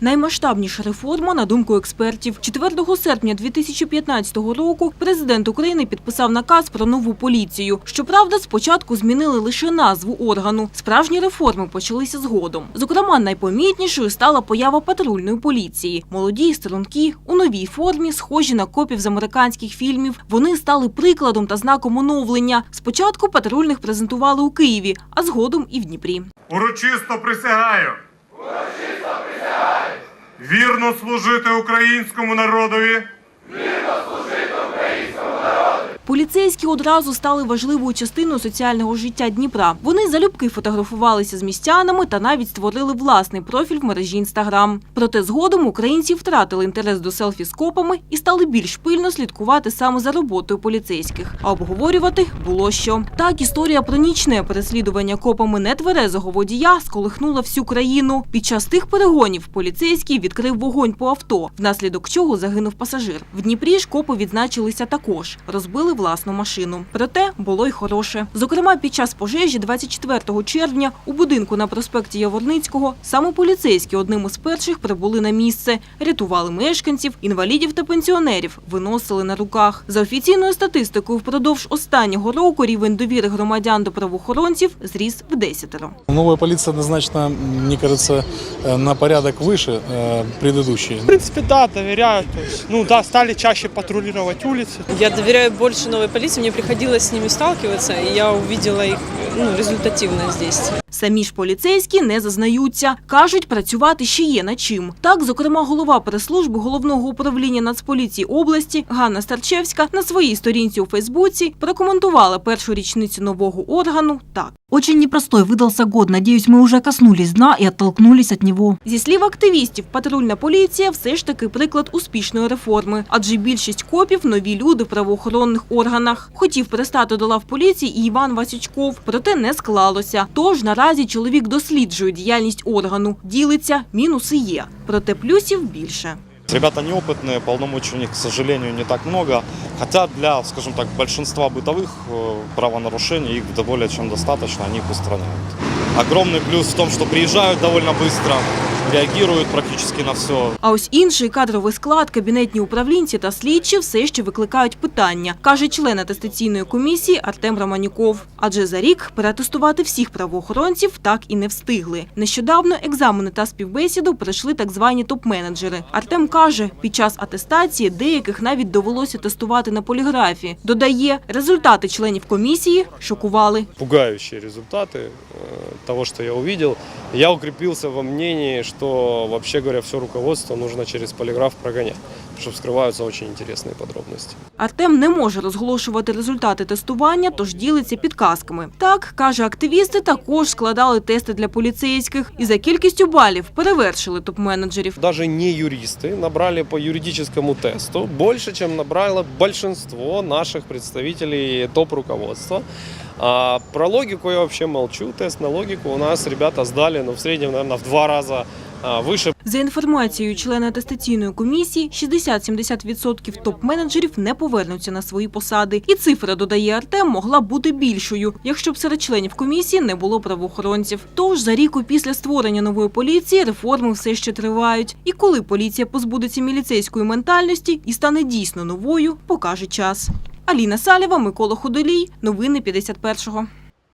Наймасштабніша реформа, на думку експертів. 4 серпня 2015 року президент України підписав наказ про нову поліцію. Щоправда, спочатку змінили лише назву органу. Справжні реформи почалися згодом. Зокрема, найпомітнішою стала поява патрульної поліції. Молоді, стрункі, у новій формі, схожі на копів з американських фільмів. Вони стали прикладом та знаком оновлення. Спочатку патрульних презентували у Києві, а згодом і в Дніпрі. Урочисто присягаю. Вірно служити українському народові. Поліцейські одразу стали важливою частиною соціального життя Дніпра. Вони залюбки фотографувалися з містянами та навіть створили власний профіль в мережі Інстаграм. Проте згодом українці втратили інтерес до селфі з копами і стали більш пильно слідкувати саме за роботою поліцейських. А обговорювати було що. Так, історія про нічне переслідування копами нетверезого водія сколихнула всю країну. Під час тих перегонів поліцейський відкрив вогонь по авто, внаслідок чого загинув пасажир. В Дніпрі ж копи відзначилися також. Розбили власну машину. Проте було й хороше. Зокрема, під час пожежі 24 червня у будинку на проспекті Яворницького саме поліцейські одним із перших прибули на місце, рятували мешканців, інвалідів та пенсіонерів, виносили на руках. За офіційною статистикою, впродовж останнього року рівень довіри громадян до правоохоронців зріс в десятеро. Новая полиция однозначно, мне кажется, э, на порядок выше э, предыдущей. В принципе, да, доверяю. То есть, ну да, стали чаще патрулировать улицы. Я доверяю больше новой полиции, мне приходилось с ними сталкиваться, и я увидела их ну, результативно здесь. Самі ж поліцейські не зазнаються. Кажуть, працювати ще є над чим. Так, зокрема, голова прес-служби Головного управління Нацполіції області Ганна Старчевська на своїй сторінці у Фейсбуці прокоментувала першу річницю нового органу так. Очень непростой выдался год. Надеюсь, мы уже коснулись дна и оттолкнулись от него. Зі слів активістів, патрульна поліція все ж таки приклад успішної реформи, адже більшість копів – нові люди в правоохоронних органах. Хотів перестати до лав поліції і Іван Васючков, проте не склалося. Тож наразі чоловік досліджує діяльність органу, ділиться, мінуси є, проте плюсів більше. Ребята неопытные, полномочий у них, к сожалению, не так много. Хотя для, скажем так, большинства бытовых э, правонарушений их да более чем достаточно, они их устраняют. Огромный плюс в том, что приезжают довольно быстро, реагируют практически на все. А ось інший кадровий склад, кабінетні управлінці та слідчі все ще викликають питання, каже член атестаційної комісії Артем Романюков. Адже за рік перетестувати всіх правоохоронців так і не встигли. Нещодавно екзамени та співбесіду пройшли так звані топ-менеджери. Артем каже, під час атестації деяких навіть довелося тестувати на поліграфі. Додає, результати членів комісії шокували. пугающие результаты э, того, что я увидел. Я укрепился во мнении, что вообще говоря, все руководство нужно через полиграф прогонять, потому что вскрываются очень интересные подробности. Артем не може розголошувати результати тестування, тож ділиться підказками. Так, каже, активісти також складали тести для поліцейських і за кількістю балів перевершили топ-менеджерів. Даже не юристы набрали по юридическому тесту больше, чем набрало большинство наших представителей топ-руководства. А про логику я вообще молчу. Тест на логику у нас ребята сдали, ну, в среднем, наверное, в два раза выше За інформацією члена атестаційної комісії, 60-70% топ-менеджерів не повернуться на свої посади. І цифра, додає Артем, могла бути більшою, якщо б серед членів комісії не було правоохоронців. Тож за рік після створення нової поліції реформи все ще тривають. І коли поліція позбудеться міліцейської ментальності і стане дійсно новою, покаже час. Аліна Салєва, Микола Худолій. Новини 51-го.